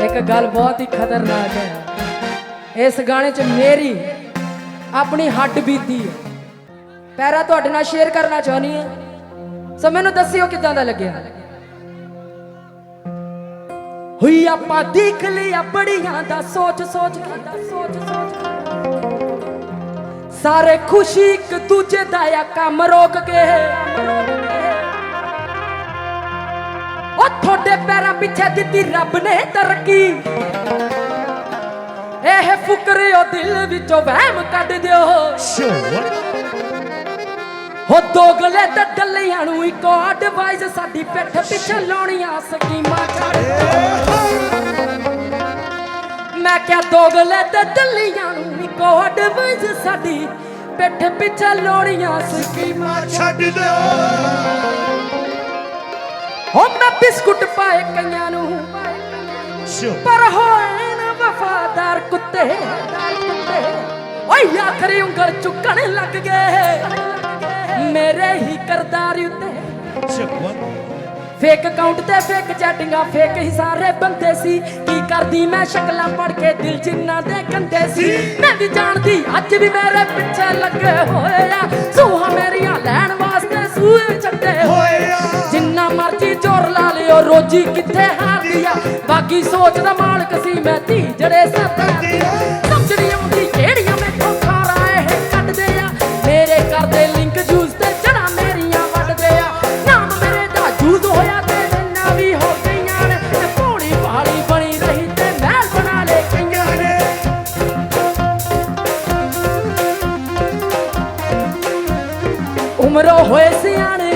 ਇੱਕ ਗੱਲ ਬਹੁਤ ਹੀ ਖਤਰਨਾਕ ਹੈ। ਇਸ ਗਾਣੇ 'ਚ ਮੇਰੀ ਆਪਣੀ ਹੱਡ ਬੀਤੀ ਹੈ। ਪੈਰਾ ਤੁਹਾਡੇ ਨਾਲ ਸ਼ੇਅਰ ਕਰਨਾ ਚਾਹਨੀ ਹੈ। ਸੋ ਮੈਨੂੰ ਦੱਸਿਓ ਕਿਦਾਂ ਦਾ ਲੱਗਿਆ? ਹੋਈ ਆਪਾਂ ਦੇਖ ਲਿਆ ਬੜੀਆਂ ਦਾ ਸੋਚ ਸੋਚ ਕੇ ਸੋਚ ਸੋਚ। ਸਾਰੇ ਖੁਸ਼ੀ ਇੱਕ ਦੂਜੇ ਦਾ ਆ, ਕੰਮ ਰੋਕ ਕੇ। ਉਹ ਤੁਹਾਡੇ ਪੈਰਾਂ ਪਿੱਛੇ ਦਿੱਤੀ ਰੱਬ ਨੇ ਤਰੱਕੀ। ਇਹ ਫੁਕਰਿਓ ਦਿਲ ਵਿੱਚੋਂ ਵਹਿਮ ਕੱਢ ਦਿਓ. ਹੋ ਦੋਗਲੇ ਤੇ ਡੱਲਿਆਂ ਨੂੰ ਇੱਕੋ ਐਡਵਾਈਸ ਸਾਡੀ ਪਿੱਠ ਪਿੱਛੇ ਲਾਉਣੀਆਂ ਸਕੀਮਾਂ ਛੱਡ ਮੈਂ ਕਿਹਾ ਦੋਗਲੇ ਤੇ ਡੱਲਿਆਂ ਨੂੰ ਇੱਕੋ ਐਡਵਾਈਸ ਸਾਡੀ ਪਿੱਠ ਪਿੱਛੇ ਲਾਉਣੀਆਂ ਸਕੀਮਾਂ ਛੱਡ ਦਿਓ। ਹੋ ਮੈਂ ਬਿਸਕੁਟ ਪਾਏ ਕਈਆਂ ਨੂੰ. ਪਰ ਹੋਏ ਨਾ ਵਫਾਦਾਰ ਕੁੱਤੇ। ਓਏ ਆਖਰੀ ਉਂਗਲ ਚੁੱਕਣ ਲੱਗ ਗਏ। ਮੇਰੇ ਹੀ ਕਰਦਾਰ ਉੱਤੇ. ਫੇਕ ਅਕਾਊਂਟ ਤੇ ਫੇਕ ਚੈਟਿੰਗਾਂ ਫੇਕ ਹੀ ਸਾਰੇ ਬੰਦੇ ਸੀ। ਕੀ ਕਰਦੀ ਮੈਂ ਸ਼ਕਲਾਂ ਪੜ ਕੇ ਦਿਲ ਜਿੰਨਾ ਦੇ ਗੰਦੇ ਸੀ। ਮੈਂ ਵੀ ਜਾਣਦੀ ਅੱਜ ਵੀ ਮੇਰੇ ਪਿੱਛੇ ਲੱਗੇ ਹੋਏ ਆ। ਸੂਹਾ ਮੇਰੀਆਂ ਲੈਣ ਵਾਸਤੇ ਸੂਏ ਛੱਡੇ ਹੋਏ ਜ਼ੋਰ ਲਾ ਲਿਓ, ਰੋਜੀ ਕਿੱਥੇ ਹਾਰਦੀ ਆ? ਬਾਕੀ ਸੋਚ ਦਾ ਮਾਲਕ ਸੀ ਮੈਂ ਧੀ ਜੜੇ ਸੱਤਾਂ ਦੀ ਆਉਂਦੀ ਕਿਹੜੀਆਂ ਮੈਥੋਂ ਖਾਰਾ ਇਹ ਕੱਢਦੇ ਆ। ਮੇਰੇ ਕਰਦੇ ਲਿੰਕ ਜੂਸ ਤੇ ਜੜਾ ਮੇਰੀਆਂ ਵੱਢਦੇ ਆ। ਨਾਮ ਮੇਰੇ ਦਾ ਜੂਸ ਹੋਇਆ ਤੇ ਨੰਨਾ ਵੀ ਹੋ ਗਈਆਂ ਨੇ, ਤੇ ਭੋਲੀ ਭਾਲੀ ਬਣੀ ਰਹੀ ਤੇ ਮਹਿਲ ਬਣਾ ਲੈ ਕਈਆਂ ਨੇ। ਉਮਰੋਂ ਹੋਏ ਸਿਆਣੇ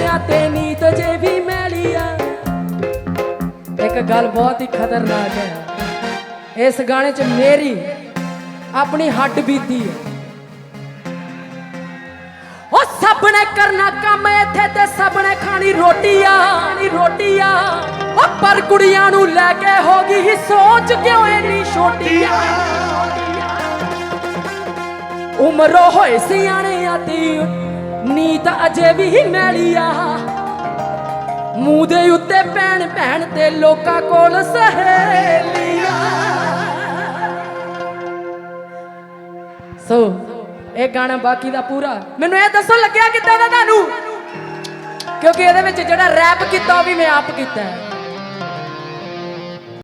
ਇੱਕ ਗੱਲ ਬਹੁਤ ਹੀ ਖਤਰਨਾਕ ਹੈ। ਇਸ ਗਾਣੇ 'ਚ ਮੇਰੀ ਆਪਣੀ ਹੱਡ ਬੀਤੀ ਹੈ। ਉਹ ਸਭ ਨੇ ਕਰਨਾ ਕੰਮ ਇੱਥੇ ਤੇ ਸਭ ਨੇ ਖਾਣੀ ਰੋਟੀ ਆ, ਖਾਣੀ ਰੋਟੀ ਆ। ਉਹ ਪਰ ਕੁੜੀਆਂ ਨੂੰ ਲੈ ਕੇ ਹੋ ਗਈ ਹੀ ਸੋਚ ਕਿਉਂ ਇੰਨੀ ਛੋਟੀ ਆ? ਉਮਰੋਂ ਹੋਏ ਸਿਆਣਿਆਂ ਦੀ, ਨੀਤ ਅਜੇ ਵੀ ਮੈਲੀ ਆ। ਮੂੰਹ ਦੇ ਉੱਤੇ ਭੈਣ ਭੈਣ ਤੇ ਲੋਕਾਂ ਕੋਲ ਸਹੇਲੀਆਂ। ਸੋ, ਇਹ ਗਾਣਾ ਬਾਕੀ ਦਾ ਪੂਰਾ। ਮੈਨੂੰ ਇਹ ਦੱਸੋ ਲੱਗਿਆ ਕਿੱਦਾਂ ਦਾ ਤੁਹਾਨੂੰ ਕਿਉਂਕਿ ਇਹਦੇ ਵਿੱਚ ਜਿਹੜਾ ਰੈਪ ਕੀਤਾ ਉਹ ਵੀ ਮੈਂ ਆਪ ਕੀਤਾ ਹੈ।